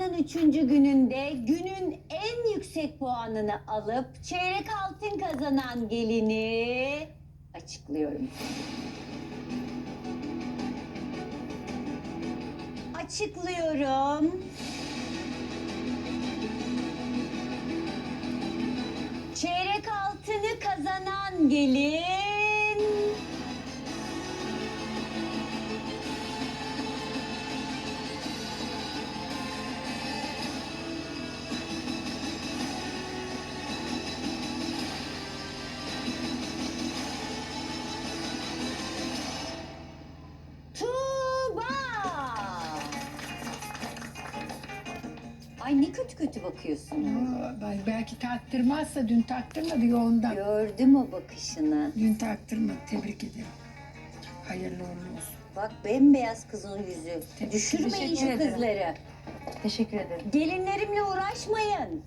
Haftanın üçüncü gününde günün en yüksek puanını alıp çeyrek altın kazanan gelini açıklıyorum. Açıklıyorum. Çeyrek altını kazanan gelin Ay ne kötü kötü bakıyorsun. Aa, bel- Belki taktırmazsa dün taktırmadı ya ondan. Gördüm o bakışını. Dün taktırmadı. Tebrik ederim. Hayırlı uğurlu olsun. Bak bembeyaz kızın yüzü. Düşürmeyin şu ederim. kızları. Teşekkür ederim. Gelinlerimle uğraşmayın.